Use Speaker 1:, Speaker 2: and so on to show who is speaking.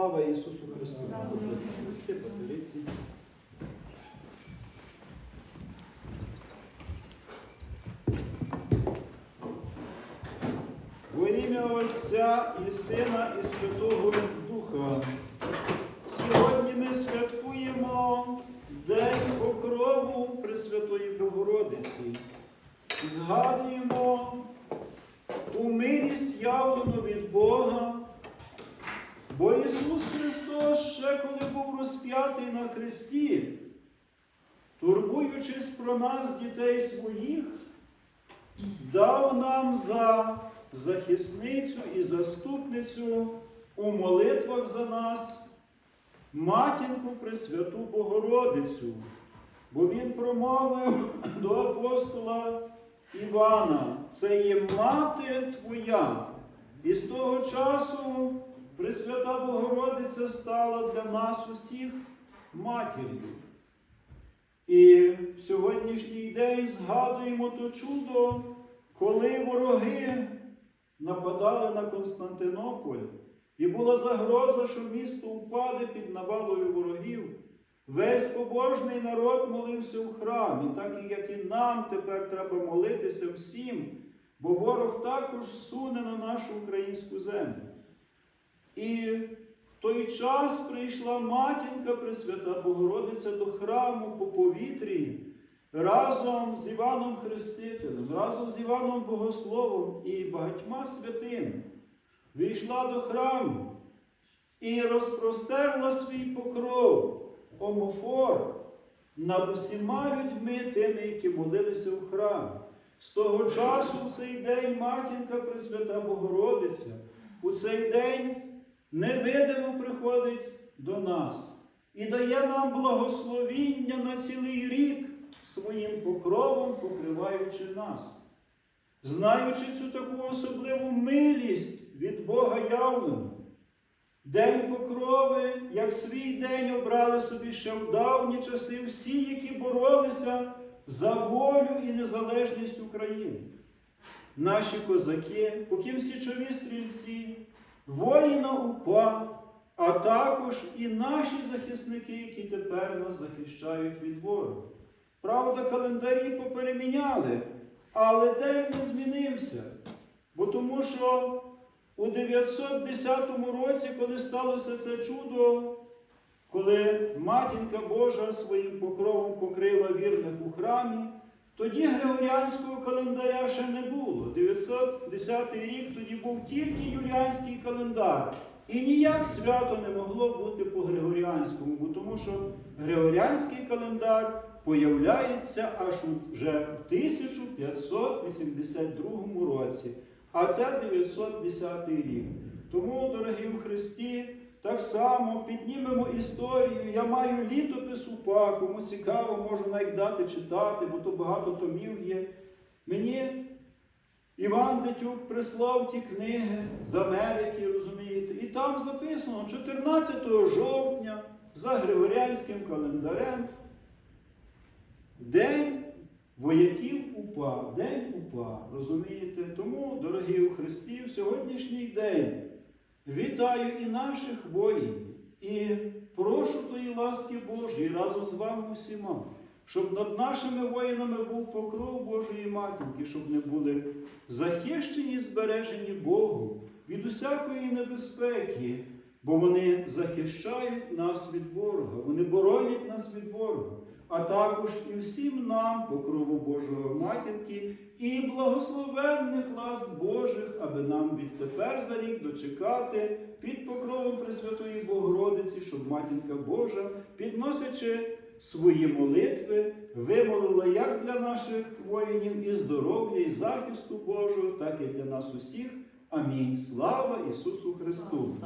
Speaker 1: Слава Ісусу Христу! Христи. Во ім'я Отця і Сина, і Святого Духа. Сьогодні ми святкуємо День покрову Пресвятої Богородиці. Згадуємо ту милість явлену від. Бо Ісус Христос ще коли був розп'ятий на хресті, турбуючись про нас, дітей своїх, дав нам за захисницю і заступницю у молитвах за нас матінку Пресвяту Богородицю, бо Він промовив до апостола Івана, це є мати Твоя. І з того часу Пресвята Богородиця стала для нас усіх матір'ю. І в сьогоднішній день згадуємо то чудо, коли вороги нападали на Константинополь, і була загроза, що місто впаде під навалою ворогів. Весь побожний народ молився у храмі, так як і нам тепер треба молитися всім, бо ворог також суне на нашу українську землю. І в той час прийшла матінка Пресвята Богородиця до храму по повітрі разом з Іваном Хрестителем, разом з Іваном Богословом і багатьма святими. Війшла до храму і розпростерла свій покров, омофор над усіма людьми, тими, які молилися у храмі. З того часу в цей день матінка Пресвята Богородиця у цей день невидимо приходить до нас і дає нам благословіння на цілий рік своїм покровом, покриваючи нас. Знаючи цю таку особливу милість від Бога явлену, День покрови, як свій день обрали собі ще в давні часи всі, які боролися за волю і незалежність України. Наші козаки, потім січові стрільці, воїна УПА, а також і наші захисники, які тепер нас захищають від ворога. Правда, календарі попереміняли, але день не змінився. Бо тому що у 910 році, коли сталося це чудо, коли матінка Божа своїм покровом покрила вірних у храмі, тоді Григоріанського календаря ще не було. 910 рік тоді був тільки юліанський календар. І ніяк свято не могло бути по Григоріанському, тому що Григоріанський календар появляється аж вже в 1582 році, а це 910 рік. Тому, дорогі в Христі, так само піднімемо історію. Я маю літопис УПА, кому цікаво, можу навіть дати читати, бо то багато томів є. Мені Іван Дитюк прислав ті книги з Америки, розумієте, і там записано 14 жовтня за Григоріанським календарем День вояків УПА, День УПА, розумієте? Тому, дорогі у Христі, в сьогоднішній день вітаю і наших воїнів, і прошу тої ласки Божої разом з вами усіма, щоб над нашими воїнами був покров Божої Матінки, щоб не були захищені і збережені Богом від усякої небезпеки, бо вони захищають нас від ворога, вони боронять нас від ворога а також і всім нам, покрову Божого матінки, і благословенних ласк Божих, аби нам відтепер за рік дочекати під покровом Пресвятої Богородиці, щоб матінка Божа, підносячи свої молитви, вимолила як для наших воїнів і здоров'я, і захисту Божого, так і для нас усіх. Амінь. Слава Ісусу Христу!